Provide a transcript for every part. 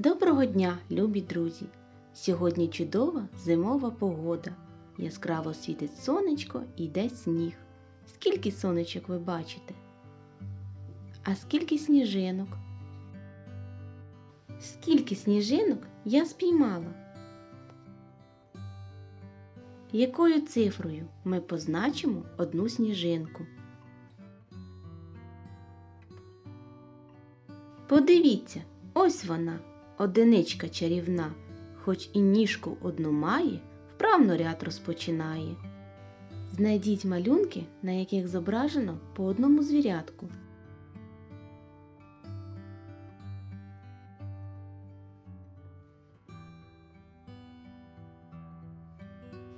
Доброго дня, любі друзі! Сьогодні чудова зимова погода. Яскраво світить сонечко і йде сніг. Скільки сонечок ви бачите? А скільки сніжинок? Скільки сніжинок я спіймала? Якою цифрою ми позначимо одну сніжинку? Подивіться, ось вона, одиничка чарівна, хоч і ніжку одну має, вправно ряд розпочинає. Знайдіть малюнки, на яких зображено по одному звірятку.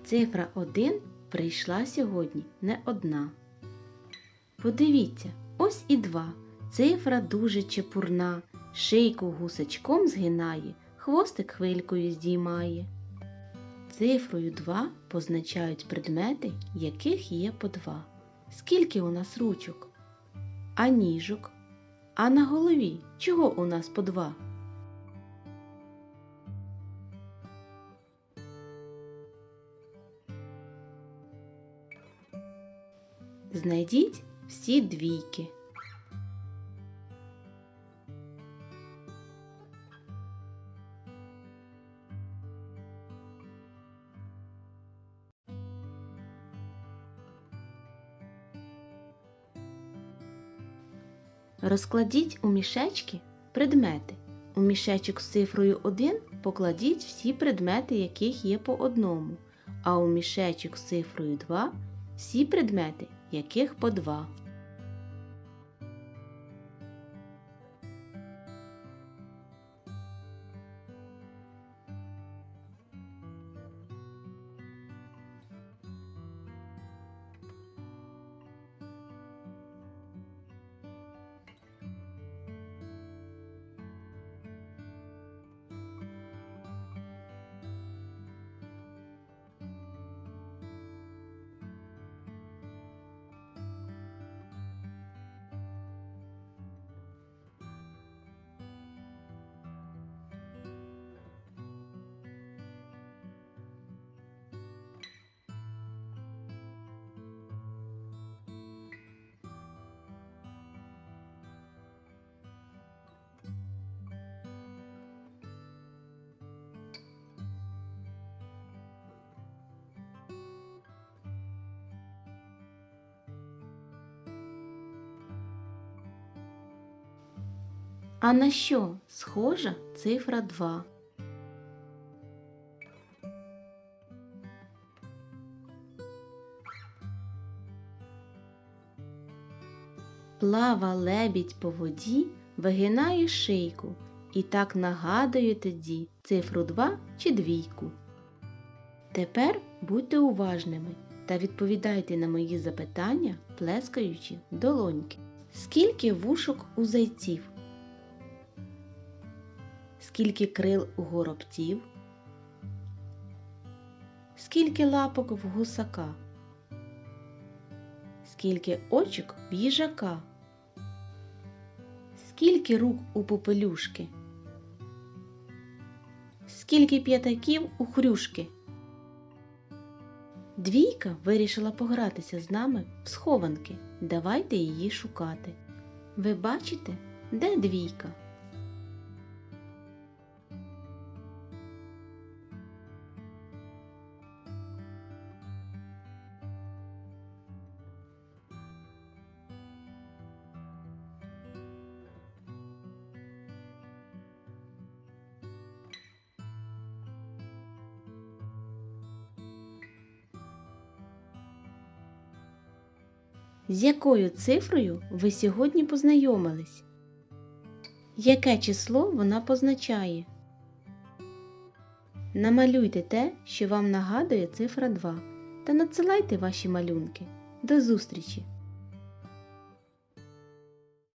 Цифра 1 прийшла сьогодні не одна. Подивіться, ось і два. Цифра дуже чепурна, шийку гусачком згинає, хвостик хвилькою здіймає. Цифрою 2 позначають предмети, яких є по два. Скільки у нас ручок? А ніжок? А на голові чого у нас по два? Знайдіть всі двійки. Розкладіть у мішечки предмети. У мішечок з цифрою 1 покладіть всі предмети, яких є по одному, а у мішечок з цифрою 2 всі предмети, яких по 2. А на що схожа цифра 2? Плава лебідь по воді, вигинає шийку і так нагадує тоді цифру 2 чи двійку. Тепер будьте уважними та відповідайте на мої запитання, плескаючи долоньки. Скільки вушок у зайців? Скільки крил у горобців? Скільки лапок в гусака? Скільки очок в їжака? Скільки рук у попелюшки? Скільки п'ятаків у хрюшки? Двійка вирішила погратися з нами в схованки. Давайте її шукати. Ви бачите, де двійка? З якою цифрою ви сьогодні познайомились? Яке число вона позначає? Намалюйте те, що вам нагадує цифра 2 та надсилайте ваші малюнки. До зустрічі!